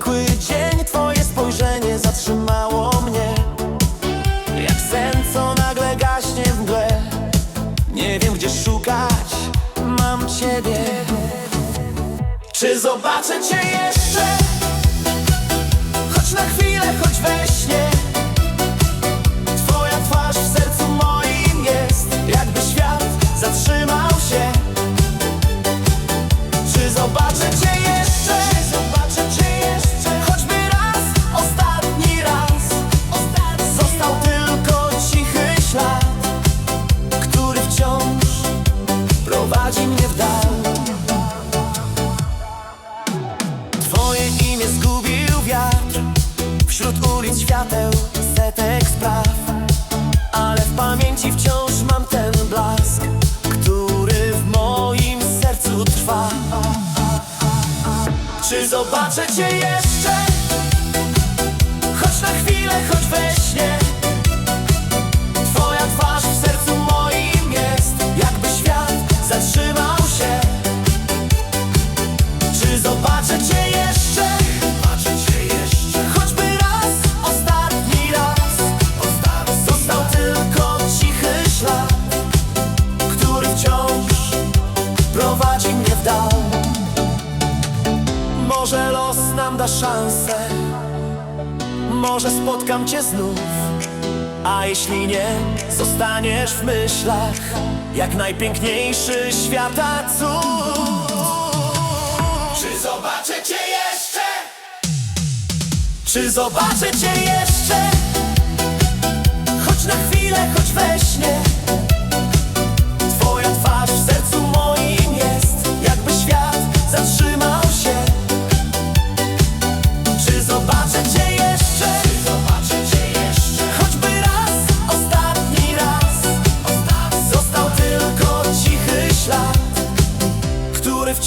zwykły dzień Twoje spojrzenie zatrzymało mnie. Jak sen, co nagle gaśnie w mgle. Nie wiem gdzie szukać, mam Ciebie. Czy zobaczę Cię jeszcze? Choć na chwilę, choć we śnie. Twoja twarz w sercu moim jest. Jakby świat zatrzymał się. Czy zobaczę Cię prowadzi mnie w dal. Twoje imię zgubił wiatr Wśród ulic świateł setek spraw. Ale w pamięci wciąż mam ten blask Który w moim sercu trwa. Czy zobaczę Cię jeszcze? Choć na chwilę, choć we śnie Może los nam da szansę Może spotkam Cię znów A jeśli nie, zostaniesz w myślach Jak najpiękniejszy świata cud Czy zobaczę Cię jeszcze? Czy zobaczę Cię jeszcze? Choć na chwilę, choć we śnie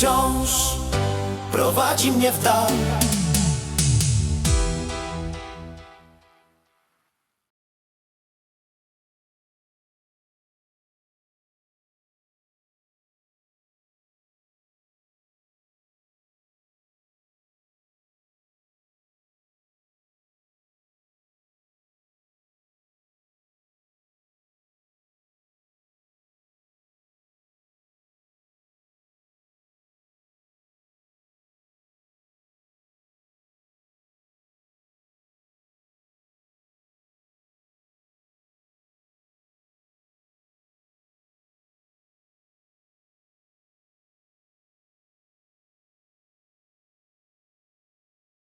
wciąż prowadzi mnie w dal